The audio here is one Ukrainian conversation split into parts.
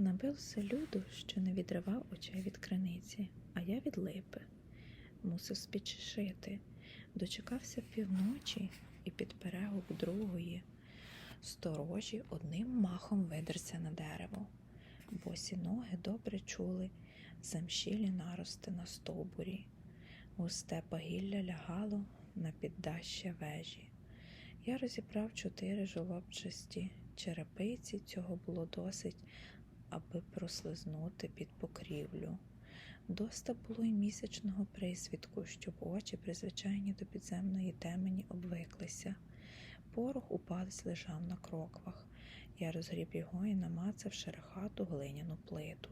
Набився люду, що не відривав очей від криниці, а я від липи. Мусив спішити. Дочекався півночі і під перегук другої. Сторожі одним махом видерся на дерево. Босі ноги добре чули замшілі нарости на стовбурі. Густе пагілля лягало на піддаща вежі. Я розібрав чотири жолобчасті черепиці, цього було досить, аби прослизнути під покрівлю. Доста було й місячного присвідку, щоб очі, призвичайні до підземної темені, обвиклися. Порох у палець лежав на кроквах. Я розгріб його і намацав шерохату глиняну плиту.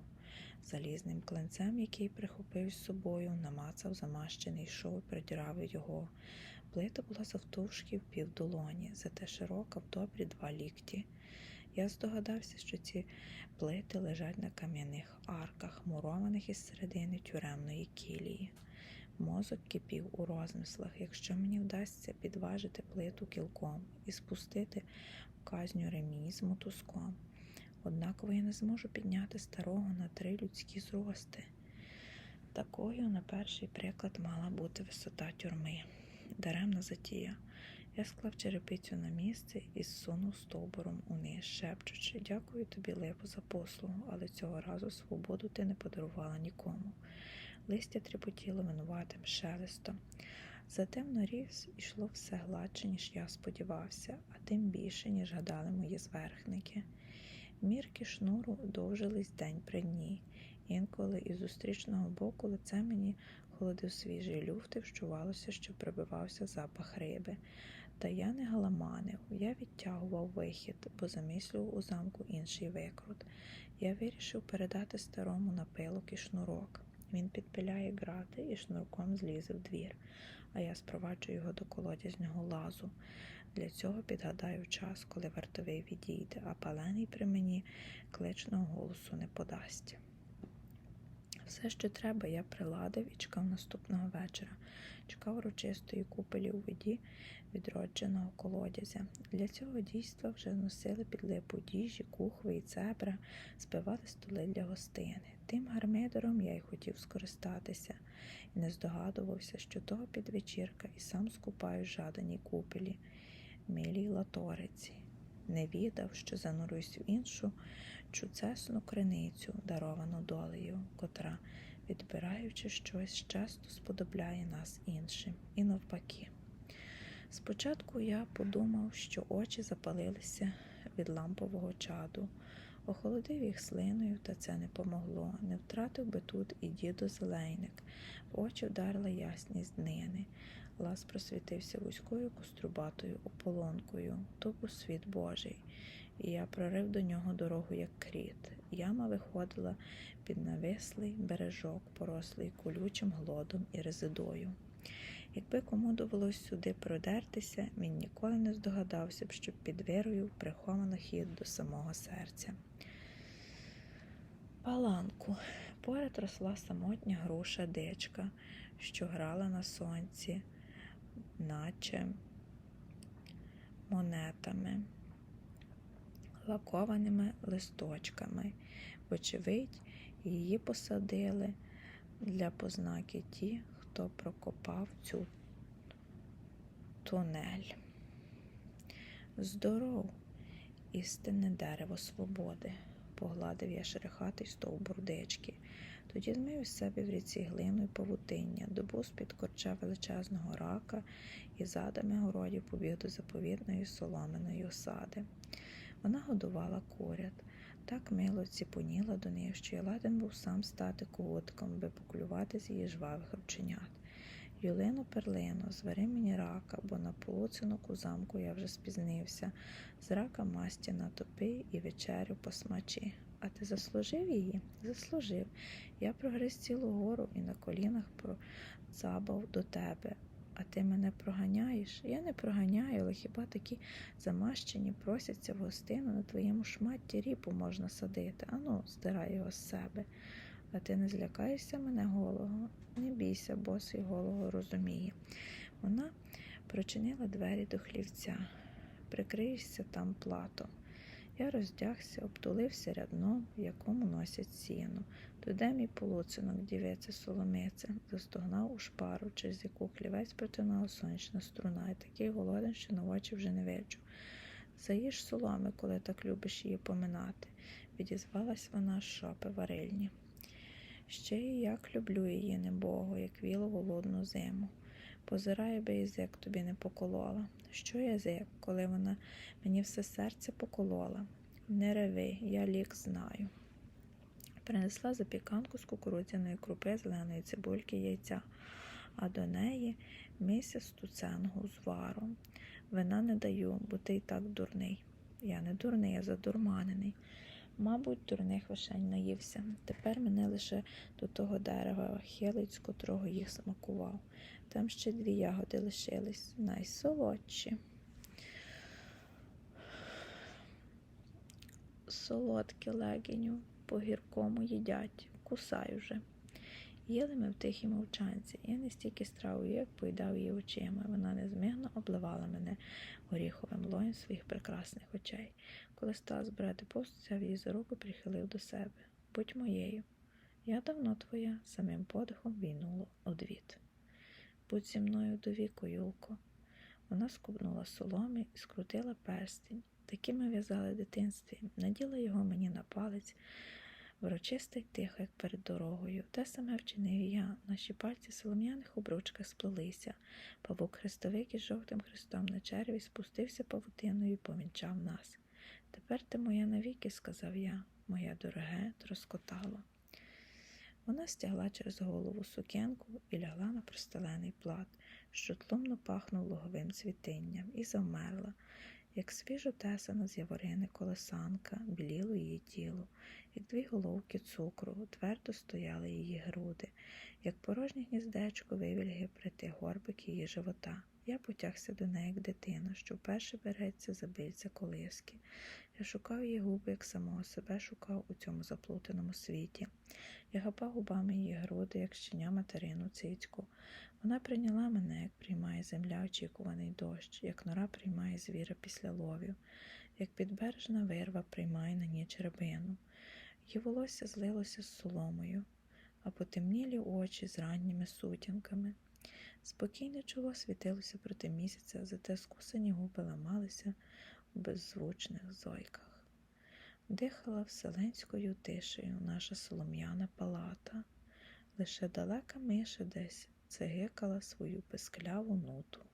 Залізним клинцем, який прихопив з собою, намацав замащений шов і придірав його. Плита була завтовшки в півдолоні, зате широка в добрі два лікті. Я здогадався, що ці плити лежать на кам'яних арках, мурованих із середини тюремної кілії. Мозок кипів у розмислах, якщо мені вдасться підважити плиту кілком і спустити казню ремінь з мотузком. Однаково я не зможу підняти старого на три людські зрости. Такою, на перший приклад, мала бути висота тюрми. Даремна затія. Я склав черепицю на місце і зсунув стовбуром униз, шепчучи, дякую тобі, Липо, за послугу, але цього разу свободу ти не подарувала нікому. Листя тріпотіло винуватим шелестом. За темноріз ішло все гладше, ніж я сподівався, а тим більше, ніж гадали мої зверхники. Мірки шнуру довжились день при дні. Інколи із зустрічного боку лице мені холодив свіжий люфт і вщувалося, що прибивався запах риби. Та я не галаманив, я відтягував вихід, бо замислював у замку інший викрут. Я вирішив передати старому напилок і шнурок. Він підпиляє грати і шнурком злізе в двір, а я спроваджу його до колодязного лазу. Для цього підгадаю час, коли вартовий відійде, а палений при мені кличного голосу не подасть. Все, що треба, я приладив і чекав наступного вечора. Чекав урочистої купелі у воді відродженого колодязя. Для цього дійства вже носили під липу діжі, кухви і цебра, спивали столи для гостини. Тим гармидером я й хотів скористатися і не здогадувався, що того підвечірка і сам скупаю жаданій купелі, милій латориці. Не відав, що зануруюсь в іншу чуцесну криницю, даровану долею, котра, відбираючи щось, часто сподобляє нас іншим, і навпаки. Спочатку я подумав, що очі запалилися від лампового чаду, охолодив їх слиною, та це не помогло. Не втратив би тут і дідо зелейник. В очі вдарила ясність днини. Лаз просвітився вузькою кострубатою ополонкою, то був світ Божий, і я прорив до нього дорогу, як кріт. Яма виходила під навислий бережок, порослий колючим глодом і резидою. Якби кому довелось сюди продертися, він ніколи не здогадався б, що під вирою приховано хід до самого серця. Паланку. Поряд росла самотня груша дичка, що грала на сонці, наче монетами, лакованими листочками. Вочевидь, її посадили для познаки ті, хто прокопав цю тунель. Здоров, істинне дерево свободи, погладив я шерехатий стовбур дички. Тоді змив із себе в ріці глину й павутиння, добу з-під корча величезного рака і задами городів побіг до заповітної соломеної осади. Вона годувала курят. Так мило ціпоніла до неї, що я ладен був сам стати кутком, би поклювати з її жвавих рученят. Юлино перлино, звари мені рака, бо на полуцинок у замку я вже спізнився. З рака масті натопи і вечерю посмачи. А ти заслужив її? Заслужив. Я прогриз цілу гору і на колінах процабав до тебе. А ти мене проганяєш? Я не проганяю, але хіба такі замащені просяться в гостину на твоєму шматті ріпу можна садити. Ану, здирай його з себе. А ти не злякаєшся мене голого? Не бійся, босий голого розуміє. Вона прочинила двері до хлівця. Прикриєшся там платом. Я роздягся, обтулився рядном, в якому носять сіно. Туди мій полуцинок, дівець соломиця, застогнав у шпару, через яку хлівець протинала сонячна струна, і такий голоден, що на очі вже не виджу. Заїж соломи, коли так любиш її поминати, відізвалась вона з шопи варильні. Ще і як люблю її, небого, як віло голодну зиму. Позирає би язик тобі не поколола. Що язик, коли вона мені все серце поколола? Не реви, я лік знаю. Принесла запіканку з кукурудзяної крупи, зеленої цибульки, яйця, а до неї місяць туценого з варом. Вина не даю, бо ти й так дурний. Я не дурний, я задурманений. Мабуть, дурних вишень наївся. Тепер мене лише до того дерева хилить, з котрого їх смакував. Там ще дві ягоди лишились, найсолодші. Солодкі легеню по гіркому їдять, кусай уже. Їли ми в тихій мовчанці. Я не стільки стравою, як поїдав її очима. Вона незмигно обливала мене горіховим лоєм своїх прекрасних очей. Коли стала збирати пост, взяв її за руку прихилив до себе. Будь моєю. Я давно твоя, самим подихом війнуло одвіт. Будь зі мною до віку, Юлко. Вона скубнула соломі і скрутила перстень. Такі ми в'язали дитинстві, наділа його мені на палець, врочисте й тихо, як перед дорогою. Те саме вчинив я. Наші пальці в солом'яних обручках сплелися. Павук хрестовик із жовтим хрестом на черві спустився павутиною і помінчав нас. Тепер ти моя навіки, сказав я, моя дороге троскотало. Вона стягла через голову сукенку і лягла на простелений плат, що тлумно пахнув логовим цвітинням, і завмерла, як свіжо тесана з яворини колесанка, біліло її тіло, як дві головки цукру, твердо стояли її груди, як порожнє гніздечко вивільги прити горбик її живота. Я потягся до неї, як дитина, що вперше береться за бильця колиски. Я шукав її губи, як самого себе шукав у цьому заплутаному світі. Я гапав губами її груди, як щеня материну цицьку. Вона прийняла мене, як приймає земля очікуваний дощ, як нора приймає звіра після ловів, як підбережна вирва приймає на ніч рибину. Її волосся злилося з соломою, а потемнілі очі з ранніми сутінками. Спокійне чоло світилося проти місяця, зате скусані губи ламалися беззвучних зойках. Дихала вселенською тишею наша солом'яна палата, лише далека миша десь цигикала свою пискляву нуту.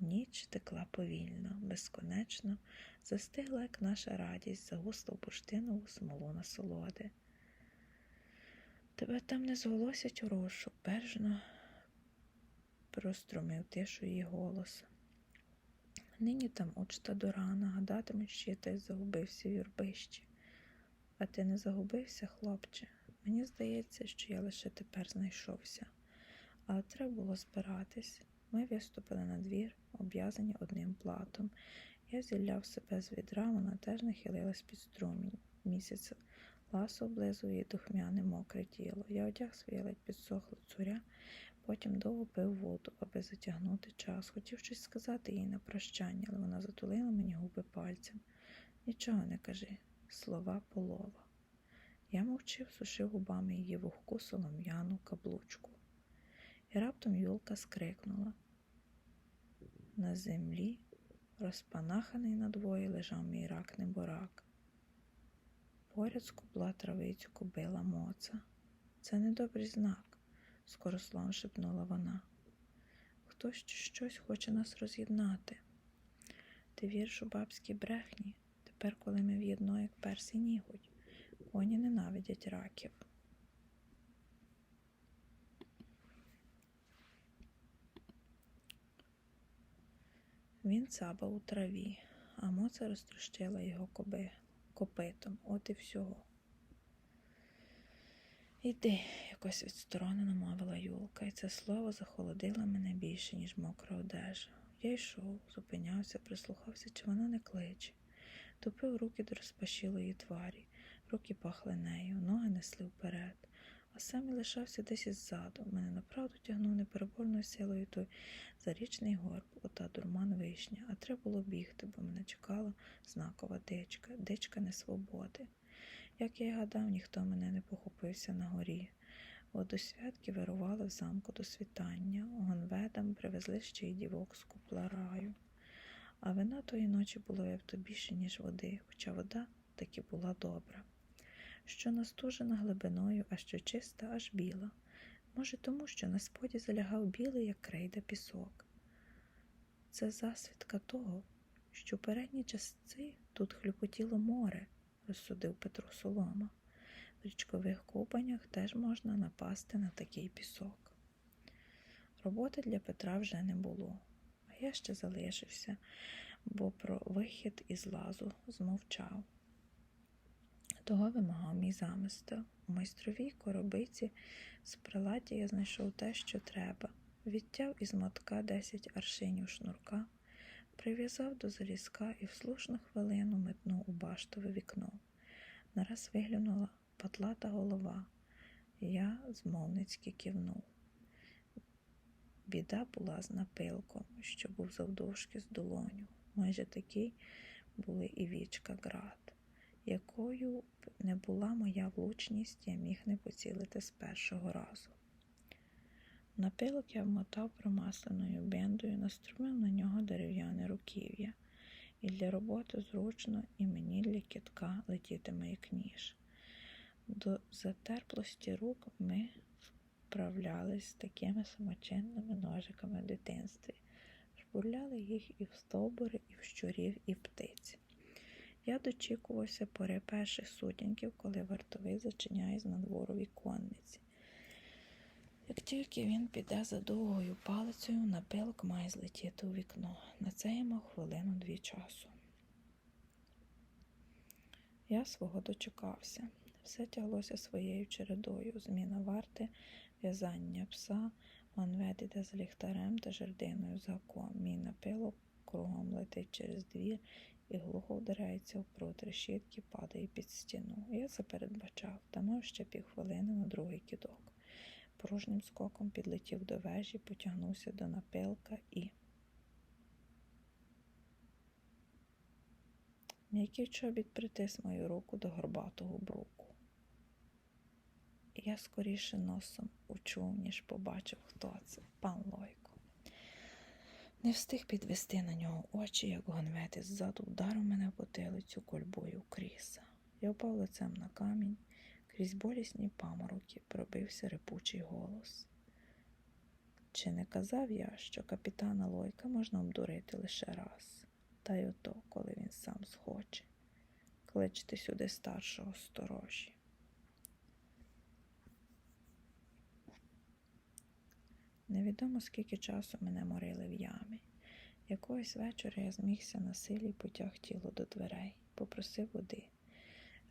Ніч текла повільно, безконечно, застигла, як наша радість, загусла бурштинову смолу насолоди. Тебе там не зголосять у розшук, бережно прострумив тишу її голос. Нині там учта до рана, гадатимуть, що теж загубився в юрбищі. А ти не загубився, хлопче? Мені здається, що я лише тепер знайшовся. Але треба було збиратись. Ми виступили на двір, обв'язані одним платом. Я зілляв себе з відра, вона теж нахилилась під струмінь. Місяць ласо облизує духмяне мокре тіло. Я одяг своє ледь підсохле цуря, потім довго пив воду, аби затягнути час. Хотів щось сказати їй на прощання, але вона затулила мені губи пальцем. Нічого не кажи, слова полова. Я мовчив, сушив губами її вогку солом'яну каблучку. І раптом Юлка скрикнула. На землі, розпанаханий надвоє, лежав мій рак неборак. Поряд скубла травицю кобила моца. Це недобрий знак, скорослом шепнула вона. Хтось щось хоче нас роз'єднати. Ти вірш у бабській брехні, тепер, коли ми в'єдно, як перси нігуть, коні ненавидять раків. Він цабав у траві, а моца розтрощила його коби копитом, от і всього. Іди, якось відсторонено мовила Юлка, і це слово захолодило мене більше, ніж мокра одежа. Я йшов, зупинявся, прислухався, чи вона не кличе. Тупив руки до розпашілої тварі, руки пахли нею, ноги несли вперед. а сам і лишався десь іззаду. Мене направду тягнув непереборною силою той зарічний горб, ота дурман вишня, а треба було бігти, бо мене чекала знакова дичка, дичка несвободи. Як я й гадав, ніхто мене не похопився на горі. Водосвятки вирували в замку до світання, гонведам привезли ще й дівок з купла раю. А вина тої ночі було як більше, ніж води, хоча вода таки була добра. Що настужена глибиною, а що чиста, аж біла. Може, тому, що на споді залягав білий, як крейда пісок. Це засвідка того, що передні часи тут хлюпотіло море, розсудив Петро Солома. В річкових купаннях теж можна напасти на такий пісок. Роботи для Петра вже не було, а я ще залишився, бо про вихід із лазу змовчав. Того вимагав мій замисел. У майстровій коробиці з приладі я знайшов те, що треба. Відтяв із мотка 10 аршинів шнурка, прив'язав до залізка і в слушну хвилину метнув у баштове вікно. Нараз виглянула патлата голова. Я змовницьки кивнув. Біда була з напилком, що був завдовжки з долоню. Майже такий були і вічка град. Якою б не була моя влучність, я міг не поцілити з першого разу. Напилок я вмотав промасленою бендою, наструмив на нього дерев'яне руків'я, і для роботи зручно, і мені для кітка летітиме як ніж. До затерплості рук ми вправлялись такими самочинними ножиками в дитинстві, шпурляли їх і в стовбури, і в щурів, і птиць. Я дочікувався пори перших сутінків, коли вартовий зачиняє з надвору віконниці. Як тільки він піде за довгою палицею, напилок має злетіти у вікно. На це я хвилину дві часу. Я свого дочекався. Все тяглося своєю чередою. Зміна варти, в'язання пса, манвед іде з ліхтарем та жердиною за оком. Мій напилок кругом летить через двір і глухо вдарається в прут решітки, падає під стіну. Я це передбачав та ще півхвилини на другий кідок. Порожнім скоком підлетів до вежі, потягнувся до напилка і. М'який чобіт притис мою руку до горбатого бруку. Я скоріше носом учув, ніж побачив, хто це, пан Лойко. Не встиг підвести на нього очі, як гонвети ззаду вдарив мене в потилицю кольбою кріса. Я впав лицем на камінь, крізь болісні памороки пробився репучий голос. Чи не казав я, що капітана Лойка можна обдурити лише раз, та й ото, коли він сам схоче. Кличте сюди старшого сторожі. Невідомо скільки часу мене морили в ямі. Якогось вечора я змігся на силі потяг тіло до дверей, попросив води.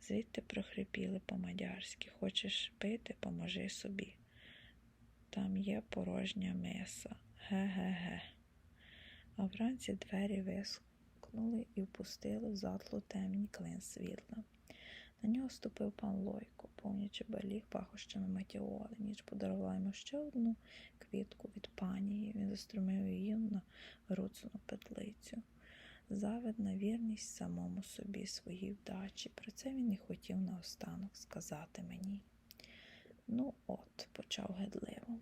Звідти прохрипіли по-мадярськи. Хочеш пити, поможи собі. Там є порожня миса. Ге-ге-ге. А вранці двері вискнули і впустили в затлу темні клин світла. На нього ступив пан Лойко, повнячи баліг пахощами матіоли, ніч подарувала йому ще одну квітку від панії. Він заструмив її на руцну петлицю. Завидна вірність самому собі своїй вдачі. Про це він і хотів наостанок сказати мені. Ну, от, почав гидливо.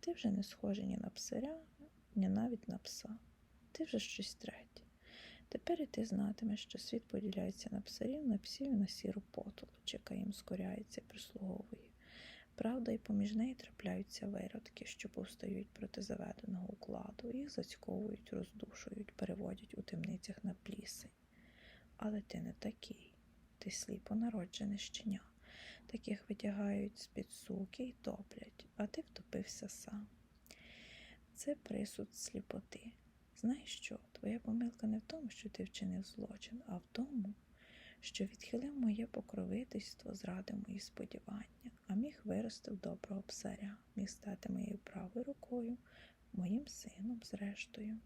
Ти вже не схожий ні на псаря, ні навіть на пса. Ти вже щось третє. Тепер і ти знатимеш, що світ поділяється на псарів, на псів і на сіру потолоч, яка їм скоряється і прислуговує. Правда, і поміж неї трапляються виродки, що повстають проти заведеного укладу, їх зацьковують, роздушують, переводять у темницях на плісень. Але ти не такий, ти сліпо народжене щеня. Таких витягають з-під суки і топлять, а ти втопився сам. Це присуд сліпоти. Знаєш що? Твоя помилка не в тому, що ти вчинив злочин, а в тому, що відхилив моє покровительство, зрадив мої сподівання, а міг вирости в доброго псаря, міг стати моєю правою рукою, моїм сином, зрештою.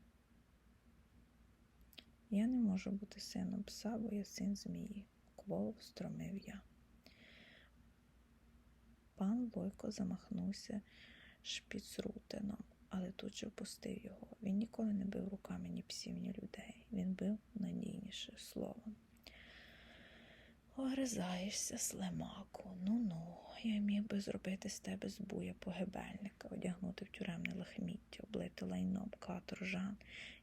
Я не можу бути сином пса, бо я син змії, кволо встромив я. Пан Лойко замахнувся шпіцрутеном, але тут же впустив його. Він ніколи не бив руками ні псів, ні людей. Він бив надійніше словом. Огризаєшся, слемаку. Ну-ну, я міг би зробити з тебе збуя погибельника, одягнути в тюремне лахміття, облити лайном каторжан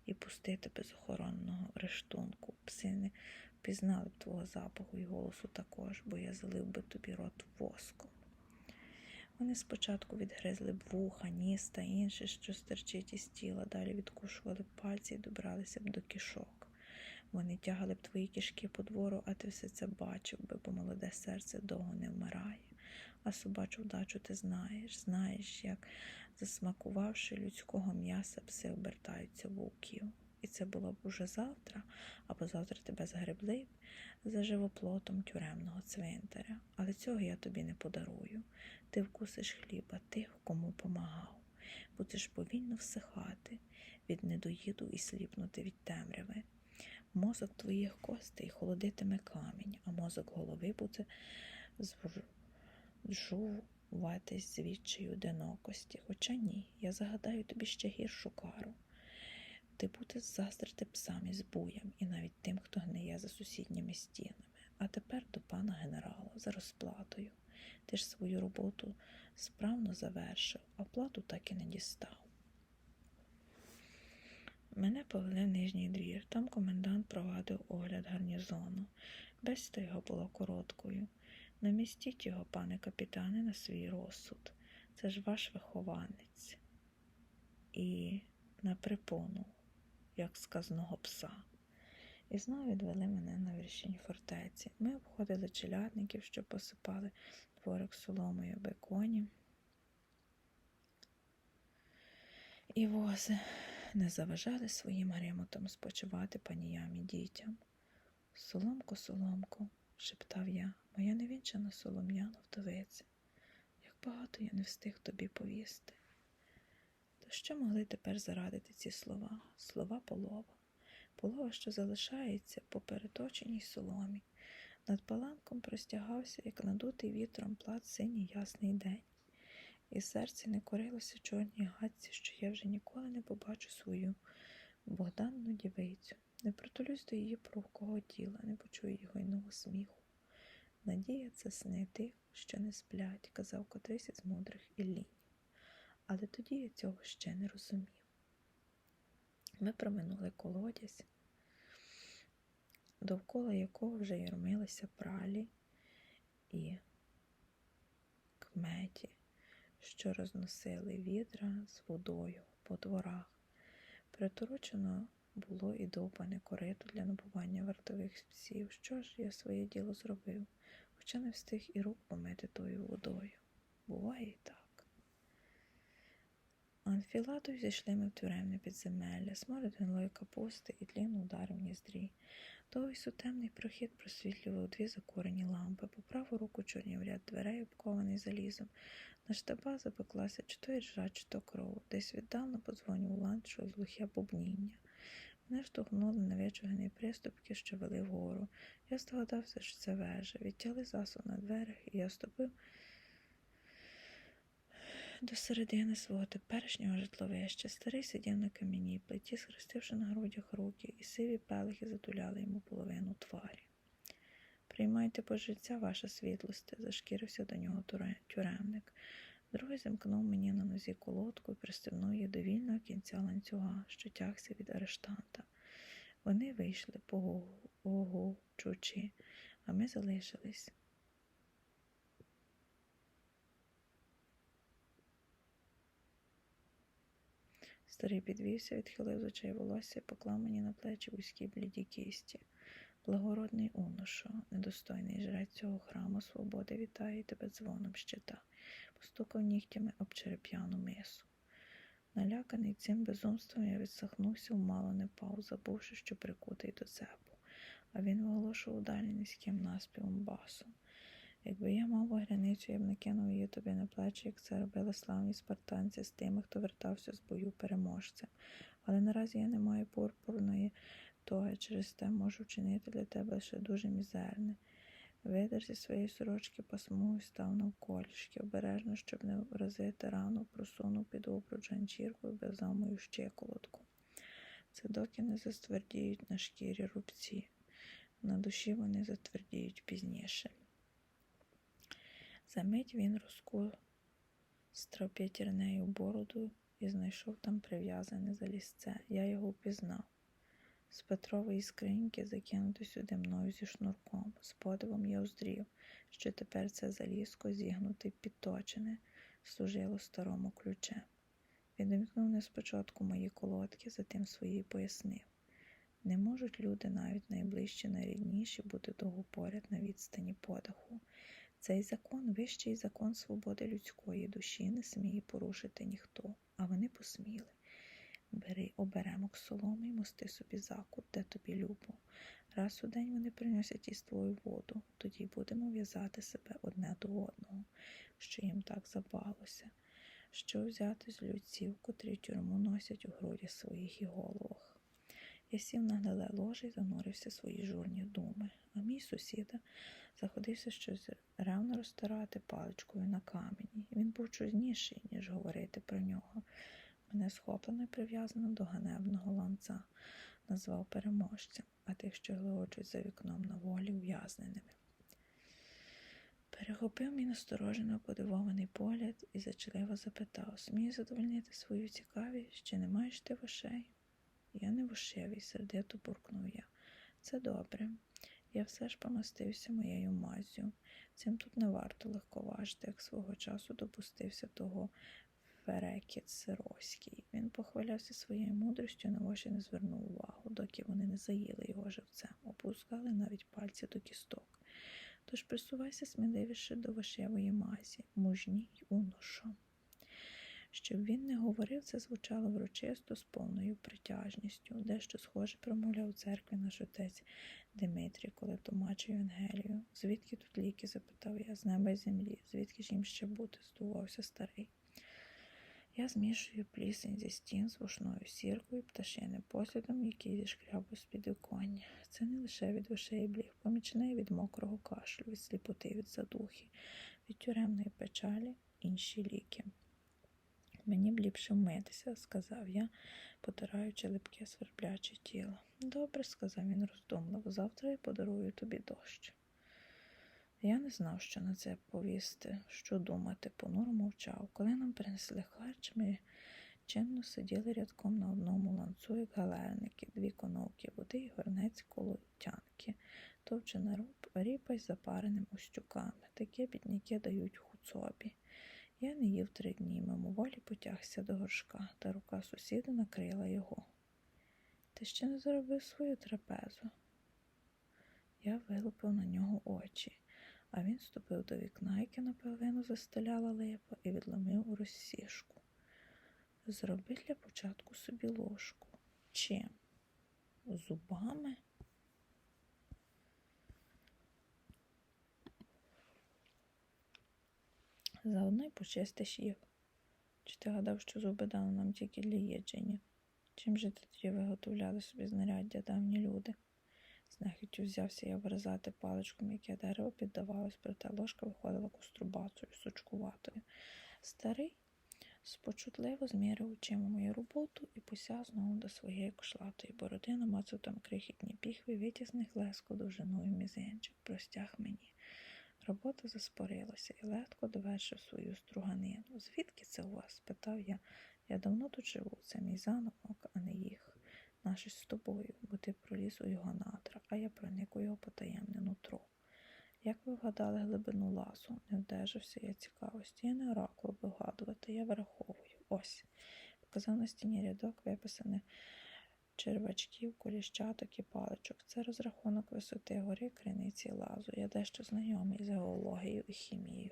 і пустити без охоронного рештунку. Пси не впізнали б твого запаху і голосу також, бо я залив би тобі рот воском. Вони спочатку відгризли б вуха, ніс та інше, що стерчить із тіла, далі відкушували пальці і добралися б до кішок. Вони тягали б твої кішки по двору, а ти все це бачив би, бо молоде серце довго не вмирає. А собачу вдачу ти знаєш, знаєш, як, засмакувавши людського м'яса, пси обертаються вовків. І це було б уже завтра, або завтра тебе згребли б за живоплотом тюремного цвинтаря. Але цього я тобі не подарую. Ти вкусиш хліба тих, кому помагав. Будеш повільно всихати від недоїду і сліпнути від темряви. Мозок твоїх костей холодитиме камінь, а мозок голови буде зжуватись з відчаю одинокості. Хоча ні, я загадаю тобі ще гіршу кару. Ти будеш заздрити псам із буєм і навіть тим, хто гниє за сусідніми стінами. А тепер до пана генерала за розплатою. Ти ж свою роботу справно завершив, а плату так і не дістав. Мене повели в нижній двір. Там комендант провадив огляд гарнізону. Бесіда його була короткою. Намістіть його, пане капітане, на свій розсуд. Це ж ваш вихованець. І на припону, як сказаного пса. І знову відвели мене на вершині фортеці. Ми обходили челядників, що посипали дворик соломою беконі. І вози не заважали своїм гремотом спочивати паніям і дітям. Соломко, соломко, шептав я, моя невінчана солом'яна вдовиця, як багато я не встиг тобі повісти. То що могли тепер зарадити ці слова? Слова полова, полова, що залишається по переточеній соломі. Над паланком простягався, як надутий вітром плат синій ясний день і серце не корилося чорній гадці, що я вже ніколи не побачу свою Богданну дівицю, не притулюсь до її прухкого тіла, не почую його йного сміху. Надія це сни тих, що не сплять, казав котрийсь із мудрих іллінь. Але тоді я цього ще не розумів. Ми проминули колодязь, довкола якого вже ярмилися пралі і кметі що розносили відра з водою по дворах. Приторочено було і довбане корито для набування вартових псів. Що ж я своє діло зробив, хоча не встиг і рук помити тою водою. Буває і так. Анфіладою зійшли ми в тюремне підземелля, сморід гнилої капусти і тлін ударив ніздрі. Довгий сутемний прохід просвітлював дві закурені лампи, по праву руку чорнів ряд дверей, обкований залізом. На штаба запеклася чи то іржа, чи то кров. Десь віддавна подзвонив ланд, що глухе бубніння. Мене штовхнули на вичугані приступки, що вели вгору. Я здогадався, що це вежа. Відтяли засув на дверях, і я ступив до середини свого теперішнього житловища. Старий сидів на кам'яній плиті, схрестивши на грудях руки, і сиві пелихи затуляли йому половину тварі. Приймайте пожиття, ваша світлосте, зашкірився до нього тюремник. Другий замкнув мені на нозі колодку і пристебнув її до вільного кінця ланцюга, що тягся від арештанта. Вони вийшли по чучі, а ми залишились. Старий підвівся, відхилив з очей волосся і поклав мені на плечі вузькі бліді кісті. Благородний уношо, недостойний жрець цього храму свободи вітає тебе дзвоном щита, постукав нігтями об череп'яну мису. Наляканий цим безумством, я відсахнувся, вмало не пав, забувши, що прикутий до цепу, а він виголошував далі низьким наспівом басом. Якби я мав вогняницю, я б накинув її тобі на плечі, як це робили славні спартанці з тими, хто вертався з бою переможцем. Але наразі я не маю пурпурної того через те можу вчинити для тебе лише дуже мізерне. Видер зі своєї сорочки пасму і став навколішки, обережно, щоб не вразити рану, просунув під обруч ганчірку і в'язав мою щиколотку. Це доки не заствердіють на шкірі рубці. На душі вони затвердіють пізніше. Замить він розкострав п'ятірнею бороду і знайшов там прив'язане залізце. Я його впізнав. З Петрової скриньки закинути сюди мною зі шнурком. З подивом я уздрів, що тепер це залізко зігнуте підточене, служило старому ключем. Відімкнув не спочатку мої колодки, затим свої пояснив. Не можуть люди, навіть найближчі, найрідніші, бути довго поряд на відстані подиху. Цей закон вищий закон свободи людської душі не сміє порушити ніхто, а вони посміли. Бери оберемок соломи й мости собі закут, де тобі любо. Раз у день вони приносять із твою воду, тоді будемо в'язати себе одне до одного, що їм так забалося. Що взяти з людців, котрі тюрму носять у груді своїх і головах. Я сів на гниле ложе й занурився в свої журні думи, а мій сусіда заходився щось ревно розтирати паличкою на камені. Він був чузніший, ніж говорити про нього. Мене схоплено і прив'язано до ганебного ланца, назвав переможцем, а тих, що глочуть за вікном на волі, ув'язненими. Перехопив мій насторожено подивований погляд і зачливо запитав Смію задовольнити свою цікавість, чи не маєш ти вошей? Я не вошевий, сердито буркнув я. Це добре. Я все ж помастився моєю мазю. Цим тут не варто легковажити, як свого часу допустився того Ферекіт Сироський. Він похвалявся своєю мудростю, на воші не звернув увагу, доки вони не заїли його живцем, опускали навіть пальці до кісток. Тож присувайся сміливіше до вашевої мазі, мужній уношо. Щоб він не говорив, це звучало врочисто з повною притяжністю, дещо схоже промовляв церкві наш отець Димитрій, коли тлумачив Євангелію. Звідки тут ліки? запитав я, з неба й землі. Звідки ж їм ще бути? здувався старий. Я змішую плісень зі стін з вушною сіркою, пташиним послідом, який зішкрябав з підвіконня. Це не лише від вишей бліг, помічне від мокрого кашлю, від сліпоти, від задухи, від тюремної печалі, інші ліки. Мені б ліпше вмитися, сказав я, потираючи липке свербляче тіло. Добре, сказав він роздумливо, завтра я подарую тобі дощ. Я не знав, що на це повісти, що думати, понуро мовчав. Коли нам принесли харч, ми чинно сиділи рядком на одному ланцу, галерники, дві коновки води і горнець колотянки, товчена руб, ріпа й запареним устюками. Такі бідняки дають хуцобі. Я не їв три дні, мимоволі потягся до горшка, та рука сусіда накрила його. Ти ще не заробив свою трапезу. Я вилупив на нього очі а він ступив до вікна, яке наполовину застеляла липа, і відломив у розсіжку. Зроби для початку собі ложку. Чим? Зубами? Заодно й почистиш їх. Чи ти гадав, що зуби дали нам тільки для їдження? Чим же тоді виготовляли собі знаряддя давні люди? З нехиттю взявся я виразати паличком, яке дерево піддавалось, проте ложка виходила кострубацею, сучкуватою. Старий спочутливо змірив очима мою роботу і посяг знову до своєї кошлатої бороди, намацав там крихітні піхви, витяг з них леску довжиною мізинчик, простяг мені. Робота заспорилася і легко довершив свою струганину. Звідки це у вас? спитав я. Я давно тут живу, це мій замок, а не їх наші з тобою, бо ти проліз у його надра, а я проник у його потаємне нутро. Як ви вгадали глибину ласу, не вдержався я цікавості. Я не оракул вигадувати, я враховую. Ось. Показав на стіні рядок виписаних червачків, коліщаток і паличок. Це розрахунок висоти гори криниці лазу. Я дещо знайомий з геологією і хімією,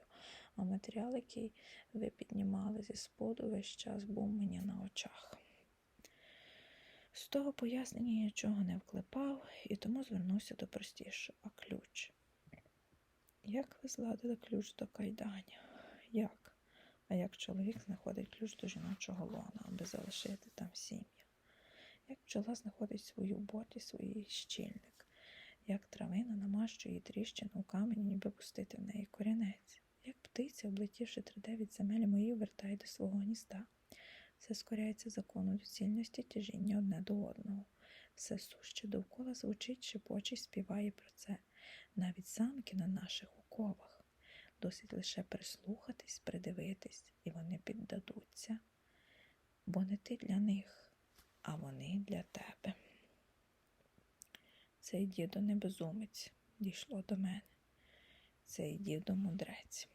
а матеріал, який ви піднімали зі споду, весь час був мені на очах. З того пояснення я нічого не вклепав і тому звернувся до простішого ключ. Як ви зладили ключ до кайдання? Як? А як чоловік знаходить ключ до жіночого лона, аби залишити там сім'ю? Як пчола знаходить свою боті, свій щільник? як травина намащує тріщину у камені, ніби пустити в неї корінець, як птиця, облетівши тридев'ять земель моїх, вертає до свого гнізда. Все скоряється закону доцільності тяжіння одне до одного. Все суще довкола звучить, шепоче й співає про це. Навіть замки на наших оковах. Досить лише прислухатись, придивитись, і вони піддадуться. Бо не ти для них, а вони для тебе. Цей дідо не безумець дійшло до мене. Цей дідо мудрець.